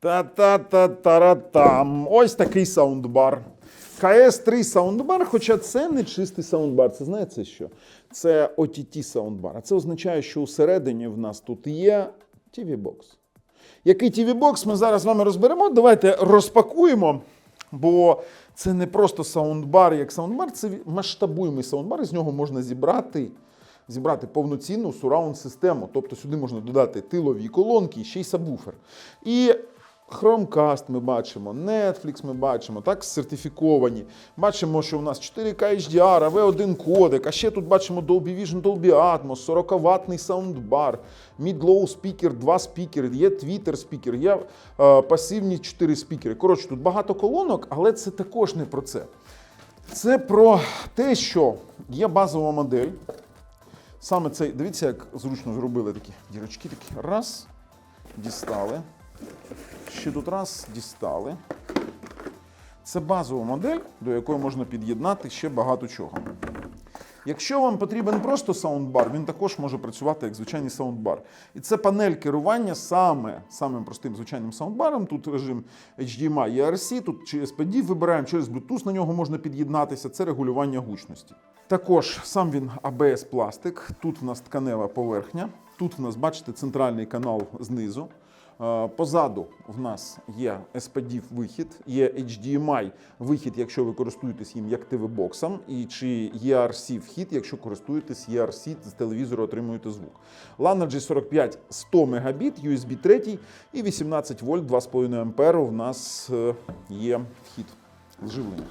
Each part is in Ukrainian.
Та-та-та-та-там. Ось такий саундбар. КС3 саундбар, хоча це не чистий саундбар. Це знаєте що? Це OTT саундбар. А це означає, що усередині в нас тут є TV-бокс. Який TV-бокс ми зараз з вами розберемо. Давайте розпакуємо, бо це не просто саундбар як саундбар, це масштабуємий саундбар, з нього можна зібрати. Зібрати повноцінну сураунд систему. Тобто сюди можна додати тилові колонки ще й сабвуфер. І Chromecast ми бачимо, Netflix ми бачимо, так, сертифіковані. Бачимо, що у нас 4K HDR, AV1 кодек, а ще тут бачимо Dolby Vision, Dolby Atmos, 40-ваттний саундбар, Mid-Low спікер, два спікери, є Twitter спікер, є е, пасивні 4 спікери. Коротше, тут багато колонок, але це також не про це. Це про те, що є базова модель. Саме цей, дивіться, як зручно зробили такі дірочки, такі раз, дістали. Ще тут раз дістали. Це базова модель, до якої можна під'єднати ще багато чого. Якщо вам потрібен просто саундбар, він також може працювати як звичайний саундбар. І це панель керування саме самим простим звичайним саундбаром. Тут режим HDMI ERC, тут через вибираємо, через Bluetooth на нього можна під'єднатися. Це регулювання гучності. Також сам він ABS пластик. Тут в нас тканева поверхня. Тут в нас, бачите, центральний канал знизу. Е, Позаду в нас є SPDIF вихід, є HDMI вихід, якщо ви користуєтесь їм як TV-боксом, і чи ERC вхід, якщо користуєтесь ERC з телевізору, отримуєте звук. LAN G45 100 Мбіт, USB 3 і 18 вольт 2,5 А у нас е, є вхід живлення.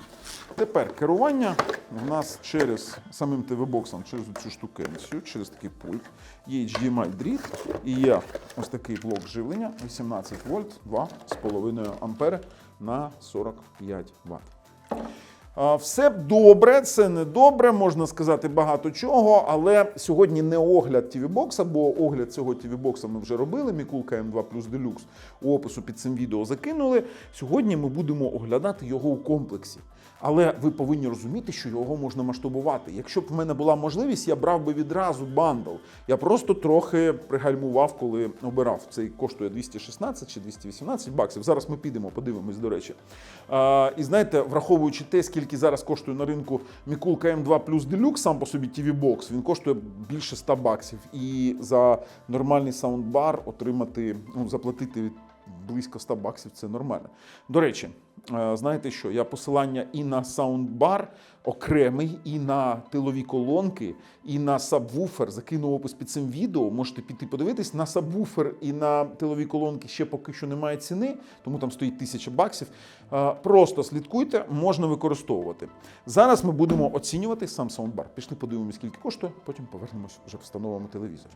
Тепер керування в нас через самим ТВ-боксом, через цю штукенцію, через такий пульт. Є HDMI дріт і є ось такий блок живлення 18 вольт 2,5 ампери на 45 Вт. Все добре, це не добре, можна сказати багато чого, але сьогодні не огляд TV-бокса, бо огляд цього TV-бокса ми вже робили. Мікулка М2 плюс Deluxe у опису під цим відео закинули. Сьогодні ми будемо оглядати його у комплексі. Але ви повинні розуміти, що його можна масштабувати. Якщо б в мене була можливість, я брав би відразу бандл. Я просто трохи пригальмував, коли обирав. Цей коштує 216 чи 218 баксів. Зараз ми підемо, подивимось, до речі. І знаєте, враховуючи те, скільки зараз коштує на ринку Мікулка М2 плюс Deluxe, сам по собі TV Box, він коштує більше 100 баксів. І за нормальний саундбар отримати, ну, заплатити близько 100 баксів це нормально. До речі, е, знаєте що? Я посилання і на саундбар окремий, і на тилові колонки, і на сабвуфер закинув опис під цим відео. Можете піти подивитись. На сабвуфер і на тилові колонки ще поки що немає ціни, тому там стоїть тисяча баксів. Е, Просто слідкуйте, можна використовувати. Зараз ми будемо оцінювати сам саундбар. Пішли подивимося, скільки коштує, потім повернемось вже встановимо телевізор.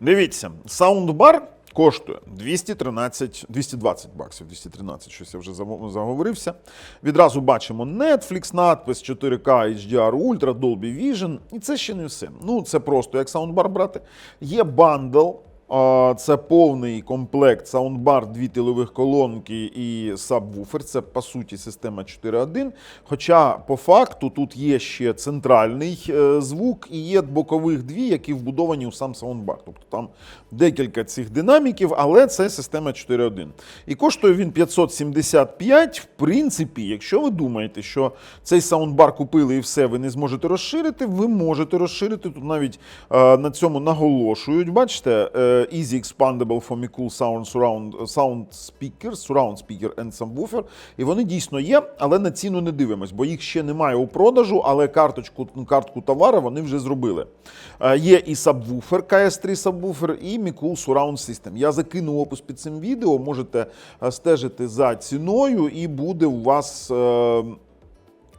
Дивіться, саундбар коштує 213, 220 баксів, 213, щось я вже заговорився. Відразу бачимо Netflix, надпис 4K HDR Ultra, Dolby Vision. І це ще не все. Ну, це просто як саундбар брати. Є бандл. Це повний комплект саундбар, дві тилових колонки і сабвуфер. Це по суті система 4.1. Хоча по факту тут є ще центральний е, звук і є бокових дві, які вбудовані у сам саундбар. Тобто там декілька цих динаміків, але це система 4.1. І коштує він 575. В принципі, якщо ви думаєте, що цей саундбар купили і все, ви не зможете розширити, ви можете розширити. Тут навіть е, на цьому наголошують. Бачите, е, Easy Expandable for Cool Sound Surround Sound Speaker, Surround Speaker and Subwoofer. І вони дійсно є, але на ціну не дивимось, бо їх ще немає у продажу, але карточку, картку товару вони вже зробили. Е, Є і сабвуфер, KS3 сабвуфер, і Cool Surround System. Я закину опис під цим відео, можете е, стежити за ціною, і буде у вас.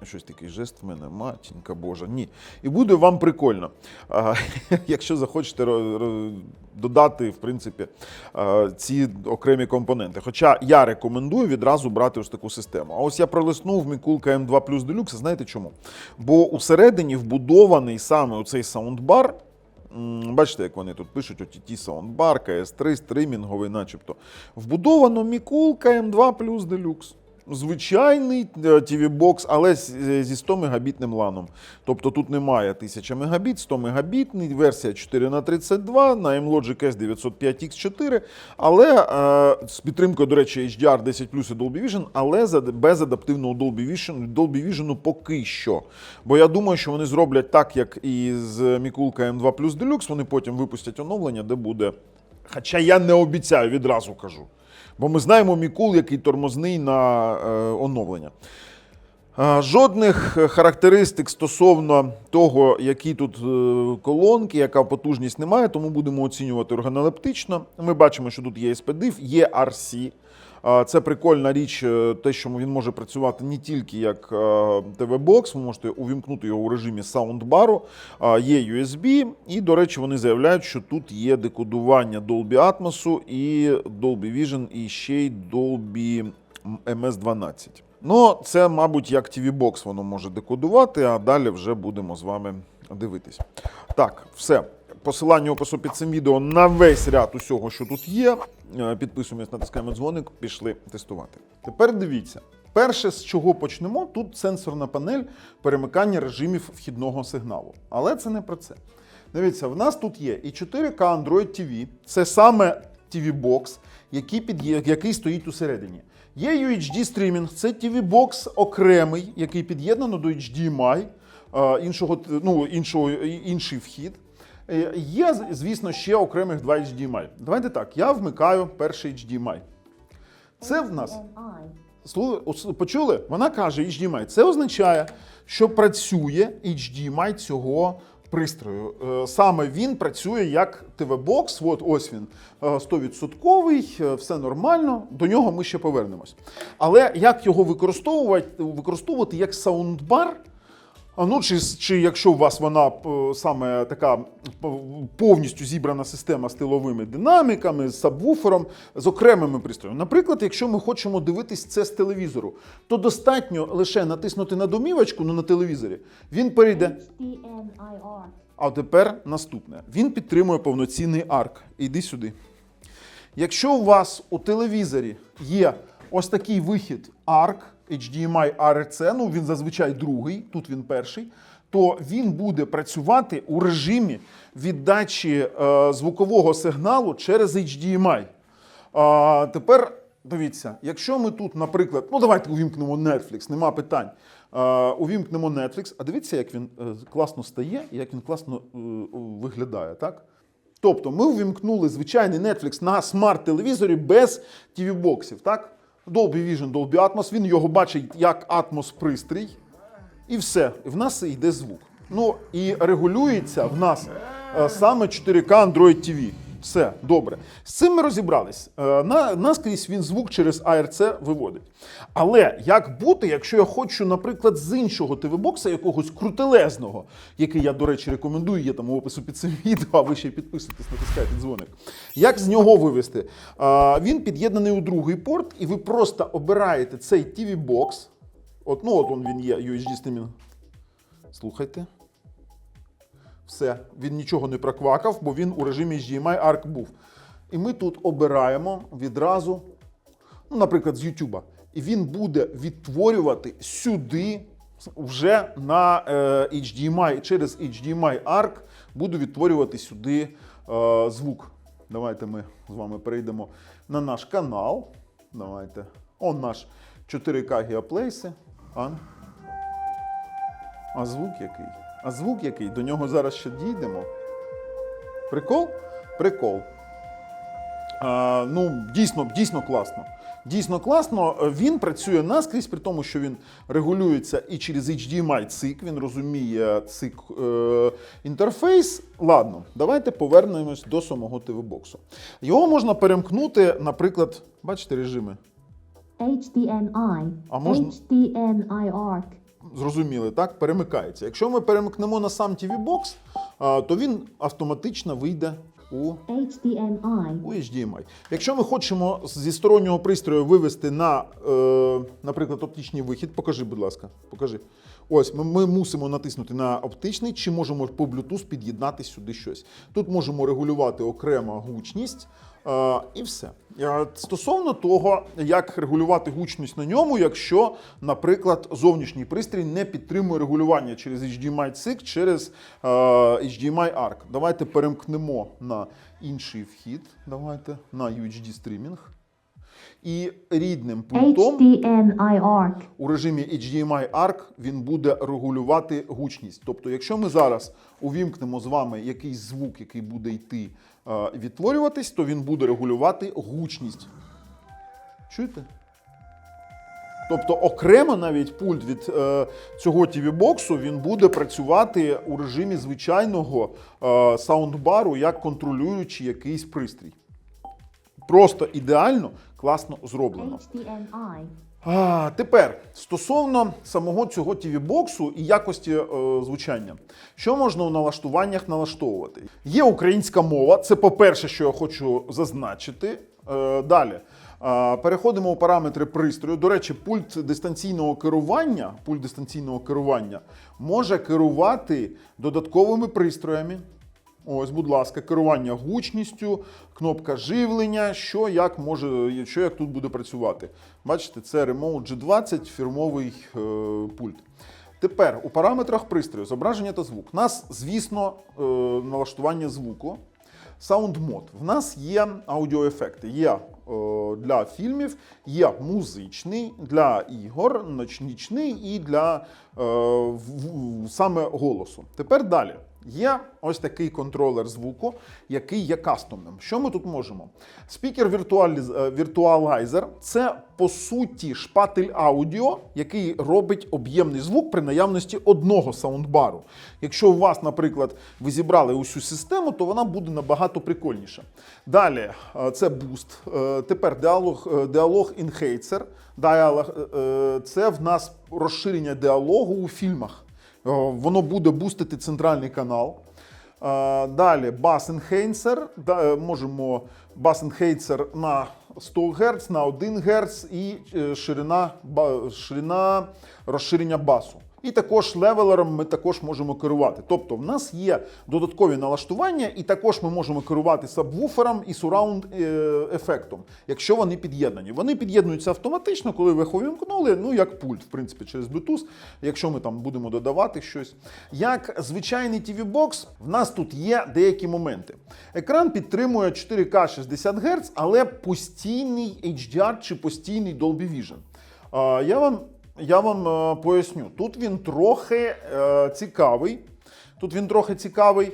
Щось такий жест в мене, матінка Божа. Ні. І буде вам прикольно. А, якщо захочете додати, в принципі, ці окремі компоненти. Хоча я рекомендую відразу брати ось таку систему. А ось я пролиснув Мікулка М2 Plus Deluxe, знаєте чому? Бо усередині вбудований саме оцей саундбар. Бачите, як вони тут пишуть OTT саундбар, КС3, стримінговий, начебто. Вбудовано Мікулка М2 Plus Deluxe. Звичайний е, TV-бокс, але е, зі 100 мегабітним ланом. Тобто тут немає 1000 мегабіт, 100 мегабітний, версія 4 на 32 на M-Logic S905X4, але е, з підтримкою, до речі, HDR 10 і Dolby Vision, але без адаптивного Dolby Vision, Dolby Vision поки що. Бо я думаю, що вони зроблять так, як і з Мікулка M2 Plus Deluxe, вони потім випустять оновлення, де буде. Хоча я не обіцяю, відразу кажу. Бо ми знаємо Мікул, який тормозний на е, оновлення. Жодних е, характеристик стосовно того, які тут е, колонки, яка потужність немає, тому будемо оцінювати органолептично. Ми бачимо, що тут є SPDIF, є RC. Е, Це прикольна річ, е, те, що він може працювати не тільки як TV-бокс, ви можете увімкнути його у режимі саундбару, Е, є USB, і, до речі, вони заявляють, що тут є декодування Dolby Atmos і Dolby Vision, і ще й Dolby MS-12. Ну, це, мабуть, як TV-бокс воно може декодувати, а далі вже будемо з вами дивитись. Так, все. Посилання опису під цим відео на весь ряд усього, що тут є. Е, Підписуємось, натискаємо дзвоник, пішли тестувати. Тепер дивіться. Перше, з чого почнемо, тут сенсорна панель перемикання режимів вхідного сигналу. Але це не про це. Дивіться, в нас тут є і 4К Android TV, це саме TV-бокс, який, під'є- який стоїть усередині. Є UHD стрімінг, це TV-бокс окремий, який під'єднано до HDMI, е, іншого, ну, іншого, інший вхід. Е, Є, звісно, ще окремих два HDMI. Давайте так, я вмикаю перший HDMI. Це в нас Почули? Вона каже HDMI. Це означає, що працює HDMI цього пристрою. Е, Саме він працює як TV-бокс. От ось він е, 100%, е, все нормально. До нього ми ще повернемось. Але як його використовувати, використовувати як саундбар? А ну, чи, чи якщо у вас вона е, саме така повністю зібрана система з тиловими динаміками, з сабвуфером, з окремими пристроями. Наприклад, якщо ми хочемо дивитись це з телевізору, то достатньо лише натиснути на домівочку ну, на телевізорі, він перейде. А тепер наступне. Він підтримує повноцінний арк. Іди сюди. Якщо у вас у телевізорі є ось такий вихід ARC, HDMI ARC, ну він зазвичай другий, тут він перший, то він буде працювати у режимі віддачі е, звукового сигналу через HDMI. А, тепер дивіться, якщо ми тут, наприклад, ну давайте увімкнемо Netflix, нема питань. А, увімкнемо Netflix, а дивіться, як він е, класно стає і як він класно е, виглядає, так? Тобто ми увімкнули звичайний Netflix на смарт-телевізорі без TV-боксів, так? Dolby Vision, Dolby Atmos, він його бачить як Atmos пристрій. І все, в нас йде звук. Ну і регулюється в нас е, саме 4К Android TV. Все добре. З цим ми розібрались. Е, На, наскрізь він звук через ARC виводить. Але як бути, якщо я хочу, наприклад, з іншого ТВ-бокса, якогось крутелезного, який я, до речі, рекомендую, є там у опису під цим відео, а ви ще підписуйтесь, натискайте дзвоник. Як з нього вивести? Е, Він під'єднаний у другий порт, і ви просто обираєте цей TV-бокс. От, ну, от він є, UHD стримінг. Слухайте. Все, він нічого не проквакав, бо він у режимі HDMI ARC був. І ми тут обираємо відразу, ну, наприклад, з YouTube. І він буде відтворювати сюди вже на е, HDMI, через HDMI ARC буду відтворювати сюди е, звук. Давайте ми з вами перейдемо на наш канал. Давайте. Он наш 4К геоплейси. А? а звук який? А звук який? До нього зараз ще дійдемо. Прикол? Прикол. А, ну, дійсно, дійсно класно. Дійсно класно. Він працює наскрізь, при тому, що він регулюється і через HDMI цик, він розуміє цик е, інтерфейс. Ладно, давайте повернемось до самого TV-боксу. Його можна перемкнути, наприклад, бачите режими? HDMI. А можна- HDMI-R. Зрозуміли, так? Перемикається. Якщо ми перемкнемо на сам TV-бокс, то він автоматично вийде у HDMI. у HDMI. Якщо ми хочемо зі стороннього пристрою вивести на, е, наприклад, оптичний вихід, покажи, будь ласка, покажи. Ось ми, ми мусимо натиснути на оптичний, чи можемо по Bluetooth під'єднати сюди щось. Тут можемо регулювати окремо гучність. Е, і все. Е, Стосовно того, як регулювати гучність на ньому, якщо, наприклад, зовнішній пристрій не підтримує регулювання через HDMI SIG, через е, HDMI ARC. Давайте перемкнемо на інший вхід. Давайте на UHD стрімінг. І рідним пультом HDMI ARC. у режимі HDMI ARC він буде регулювати гучність. Тобто, якщо ми зараз увімкнемо з вами якийсь звук, який буде йти відтворюватись, то він буде регулювати гучність. Чуєте? Тобто окремо навіть пульт від е, цього TV-боксу він буде працювати у режимі звичайного е, саундбару як контролюючий якийсь пристрій. Просто ідеально, класно зроблено. HDMI. А, тепер стосовно самого цього TV-боксу і якості е, звучання, що можна у налаштуваннях налаштовувати? Є українська мова, це по-перше, що я хочу зазначити. Е, далі. Е, переходимо у параметри пристрою. До речі, пульт дистанційного керування, пульт дистанційного керування може керувати додатковими пристроями. Ось, будь ласка, керування гучністю, кнопка живлення, що як може, що як тут буде працювати. Бачите, це Remote G20, фірмовий е, пульт. Тепер у параметрах пристрою зображення та звук. У нас, звісно, е, налаштування звуку. Mode. В нас є аудіоефекти. Є е, для фільмів, є музичний, для ігор, нічний і для е, в- саме голосу. Тепер далі. Є ось такий контролер звуку, який є кастомним. Що ми тут можемо? Спікер е, віртуалайзер це по суті шпатель аудіо, який робить об'ємний звук при наявності одного саундбару. Якщо у вас, наприклад, ви зібрали усю систему, то вона буде набагато прикольніша. Далі е, це буст. Е, Тепер діалог, діалог е, це в нас розширення діалогу у фільмах. Е, Воно буде бустити центральний канал. Е, Далі бас енхейнсер е, Можемо бас енхейнсер на 100 Гц, на 1 Гц і ширина, ширина розширення басу. І також левелером ми також можемо керувати. Тобто, в нас є додаткові налаштування, і також ми можемо керувати сабвуфером і сураунд е, ефектом, якщо вони під'єднані. Вони під'єднуються автоматично, коли ви їх увімкнули, ну як пульт, в принципі, через Bluetooth, якщо ми там будемо додавати щось. Як звичайний TV-бокс, в нас тут є деякі моменти. Екран підтримує 4К 60 Гц, але постійний HDR чи постійний Dolby Vision. Я вам я вам е, поясню. Тут він трохи е, цікавий. Тут він трохи цікавий, е,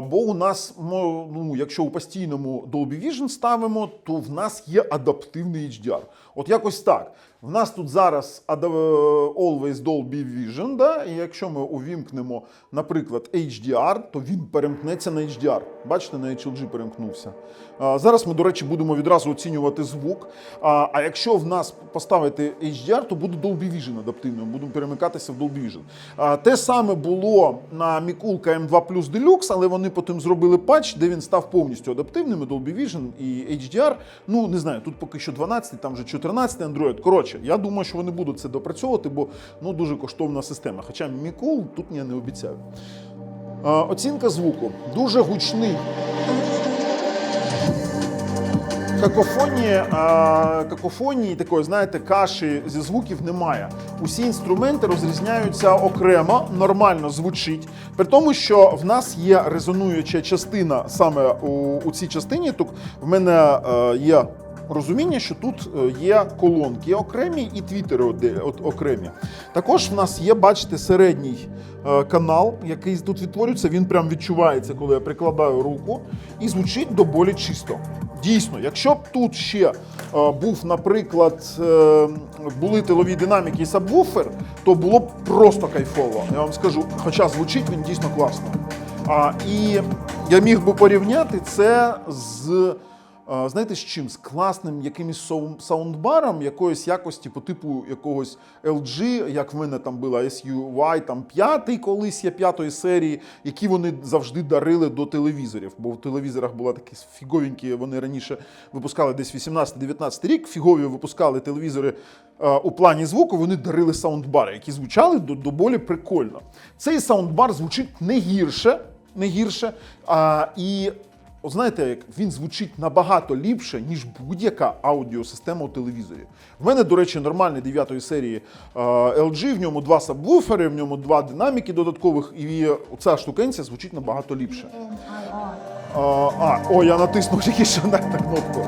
бо у нас, ну, якщо у постійному Dolby Vision ставимо, то в нас є адаптивний HDR. От якось так. В нас тут зараз е, Always Dolby Vision, да? і якщо ми увімкнемо, наприклад, HDR, то він перемкнеться на HDR. Бачите, на HLG перемкнувся. А, Зараз ми, до речі, будемо відразу оцінювати звук. А, а якщо в нас поставити HDR, то буде Dolby Vision адаптивним, будемо перемикатися в Dolby Vision. Те саме було на Мікулка M2 Plus Deluxe, але вони потім зробили патч, де він став повністю адаптивним, і Dolby Vision і HDR. Ну, не знаю, тут поки що 12, там вже 14 Android. Коротше, я думаю, що вони будуть це допрацьовувати, бо ну, дуже коштовна система. Хоча Мікул тут я не обіцяю. А, Оцінка звуку. Дуже гучний. Какофонії, а, какофонії такої, знаєте, каші зі звуків немає. Усі інструменти розрізняються окремо, нормально звучить. При тому, що в нас є резонуюча частина саме у, у цій частині. Тут в мене е, є розуміння, що тут е, є колонки окремі і твітери окремі. Також в нас є, бачите, середній е, канал, який тут відтворюється. Він прям відчувається, коли я прикладаю руку, і звучить доволі чисто. Дійсно, якщо б тут ще е, був, наприклад, були тилові динаміки і сабвуфер, то було б просто кайфово. Я вам скажу, хоча звучить він дійсно класно. А, і я міг би порівняти це з. Знаєте з чим? З класним якимось саундбаром якоїсь якості по типу якогось LG, як в мене там була SUY, там п'ятий колись є п'ятої серії, які вони завжди дарили до телевізорів. Бо в телевізорах була такі фіговенькі, вони раніше випускали десь 18-19 рік, фігові випускали телевізори у плані звуку, вони дарили саундбари, які звучали до, доволі прикольно. Цей саундбар звучить не гірше, не гірше. А, і от знаєте, як він звучить набагато ліпше, ніж будь-яка аудіосистема у телевізорі. В мене, до речі, нормальний 9 серії е, LG, в ньому два сабвуфери, в ньому два динаміки додаткових, і ця штукенція звучить набагато ліпше. А, а, о, я натиснув тільки що на кнопку.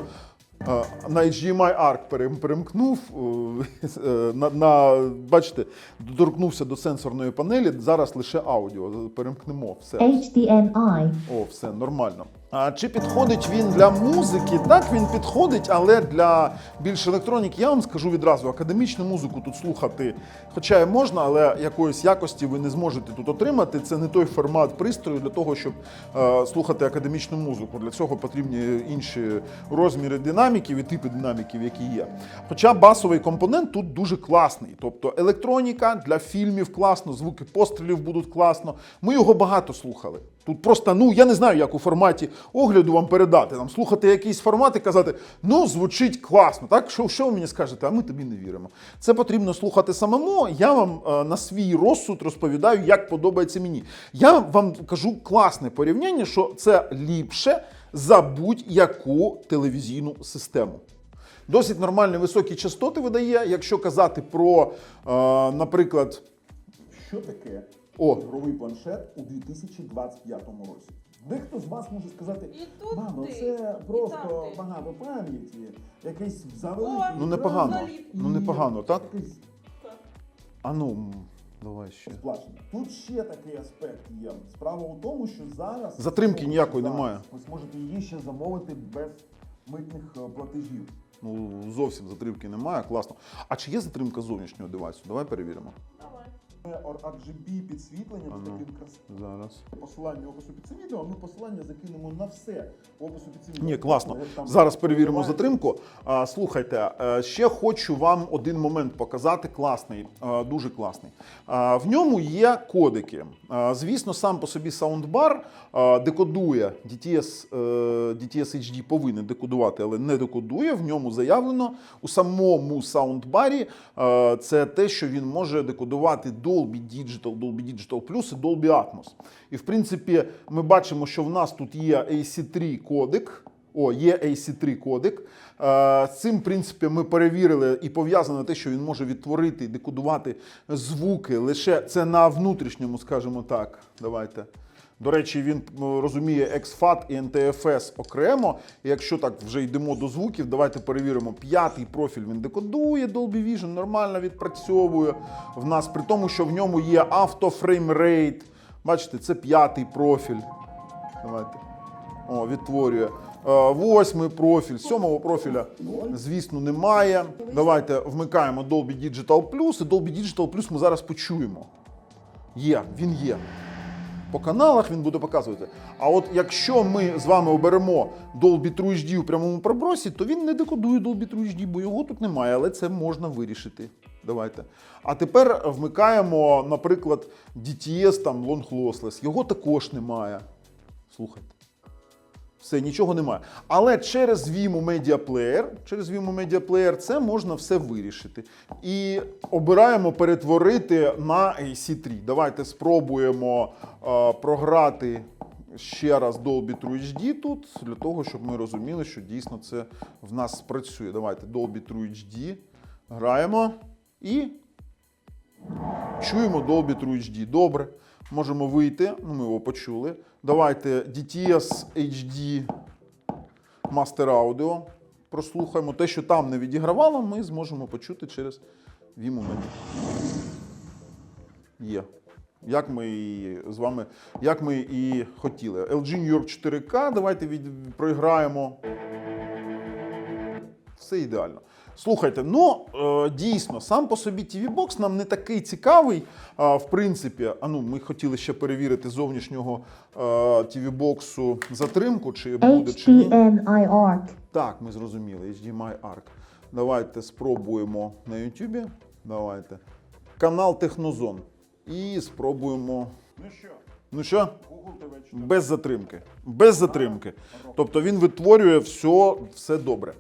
На HDMI ARC перемкнув. е, На, на, бачите, доторкнувся до сенсорної панелі. Зараз лише аудіо. Перемкнемо все. HDMI. О, все нормально. Чи підходить він для музики? Так, він підходить, але для більш електроніки я вам скажу відразу: академічну музику тут слухати, хоча і можна, але якоїсь якості ви не зможете тут отримати. Це не той формат пристрою для того, щоб е, слухати академічну музику. Для цього потрібні інші розміри динаміків і типи динаміків, які є. Хоча басовий компонент тут дуже класний. Тобто електроніка для фільмів класно, звуки пострілів будуть класно. Ми його багато слухали. Тут просто, ну я не знаю, як у форматі огляду вам передати. Нам слухати якийсь формат і казати, ну звучить класно. Так, що, що ви мені скажете? А ми тобі не віримо. Це потрібно слухати самому. Я вам е, на свій розсуд розповідаю, як подобається мені. Я вам кажу класне порівняння, що це ліпше за будь-яку телевізійну систему. Досить нормальні високі частоти видає. Якщо казати про, е, наприклад, що таке О, ігровий планшет у 2025 році. Дехто з вас може сказати, І тут мамо, ти, це і просто ти». багато пам'яті, якийсь завеликий. Ну непогано. взагалі. Ну непогано, так? якийсь А ну, м, давай ще. сплачений. Тут ще такий аспект є. Справа у тому, що зараз Затримки ніякої зараз немає. Ви зможете її ще замовити без митних е, платежів. Ну зовсім затримки немає, класно. А чи є затримка зовнішнього девайсу? Давай перевіримо. Давай. Е, RGB підсвітлення з таким красивим. Зараз. Посилання в опису під цим відео, ми посилання закинемо на все в опису під цим відео. Ні, класно. Зараз перевіримо затримку. А, слухайте, е, ще хочу вам один момент показати. Класний, е, дуже класний. В ньому є кодики. Звісно, сам по собі саундбар е, декодує DTS, е, DTS HD повинен декодувати, але не декодує. В ньому заявлено у самому саундбарі е, це те, що він може декодувати Dolby Digital, Dolby Digital Plus і Dolby Atmos. І в принципі, ми бачимо, що в нас тут є AC3 кодек. О, є AC3 кодек. Е, цим, в принципі, ми перевірили і пов'язано те, що він може відтворити і декодувати звуки лише це на внутрішньому, скажімо так. Давайте. До речі, він розуміє XFAT і NTFS окремо. І якщо так вже йдемо до звуків, давайте перевіримо. П'ятий профіль він декодує Dolby Vision, нормально відпрацьовує в нас, при тому, що в ньому є автофреймрейт. Бачите, це п'ятий профіль. Давайте. О, відтворює. Е, Восьмий профіль, сьомого профіля, звісно, немає. Давайте вмикаємо Dolby Digital Plus. І Dolby Digital Plus ми зараз почуємо. Є, він є. По каналах він буде показувати. А от якщо ми з вами оберемо Dolby True HD у прямому пробросі, то він не декодує Dolby True HD, бо його тут немає, але це можна вирішити. Давайте. А тепер вмикаємо, наприклад, DTS там Long Lossless. Його також немає. Слухайте. Все, нічого немає. Але через Vimo Media Player, через Vimo Media Player це можна все вирішити. І обираємо перетворити на AC3. Давайте спробуємо е, програти ще раз Dolby True HD тут, для того, щоб ми розуміли, що дійсно це в нас спрацює. Давайте Dolby True HD. Граємо і чуємо Dolby True HD. Добре. Можемо вийти. Ну, ми його почули. Давайте DTS HD Master Audio. Прослухаємо. Те, що там не відігравало, ми зможемо почути через Vimo Media. Є. Як ми і з вами, як ми і хотіли. LG New York 4K. Давайте від, проіграємо. Все ідеально. Слухайте, ну е, дійсно, сам по собі TV Box нам не такий цікавий. В принципі, а ну, ми хотіли ще перевірити зовнішнього е, TV Box затримку, чи буде чи ні. HDMI ARC. Так, ми зрозуміли. HDMI ARC. Давайте спробуємо на YouTube. Давайте. Канал Технозон. І спробуємо. Ну що, Ну що? Google TV 4. Без затримки. Без затримки. Тобто він витворює все, все добре.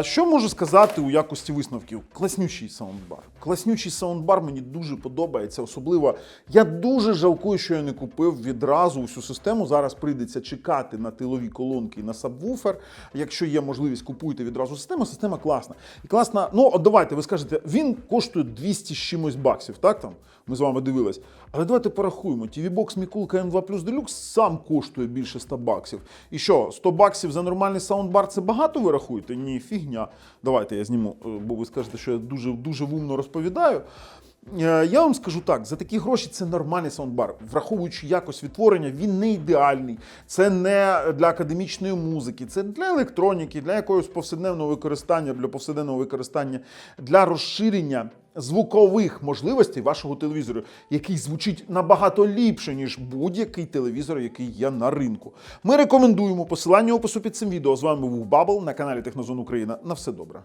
Що можу сказати у якості висновків? Класнючий саундбар. Класнючий саундбар мені дуже подобається. Особливо я дуже жалкую, що я не купив відразу всю систему. Зараз прийдеться чекати на тилові колонки і на сабвуфер. Якщо є можливість, купуйте відразу систему. Система класна. І класна. Ну, от давайте, ви скажете, він коштує 200 з чимось баксів, так там? Ми з вами дивились. Але давайте порахуємо. TV Box Мікулка M2 Plus Deluxe сам коштує більше 100 баксів. І що, 100 баксів за нормальний саундбар це багато ви рахуєте? Ні, фігня. Давайте я зніму, е, бо ви скажете, що я дуже, дуже вумно розповідаю. Е, Я вам скажу так: за такі гроші це нормальний саундбар. Враховуючи якось відтворення, він не ідеальний. Це не для академічної музики, це для електроніки, для якогось повсякденного використання, для повсякденного використання, для розширення звукових можливостей вашого телевізору, який звучить набагато ліпше, ніж будь-який телевізор, який є на ринку. Ми рекомендуємо посилання опису під цим відео. З вами був Бабл на каналі Технозон Україна. На все добре.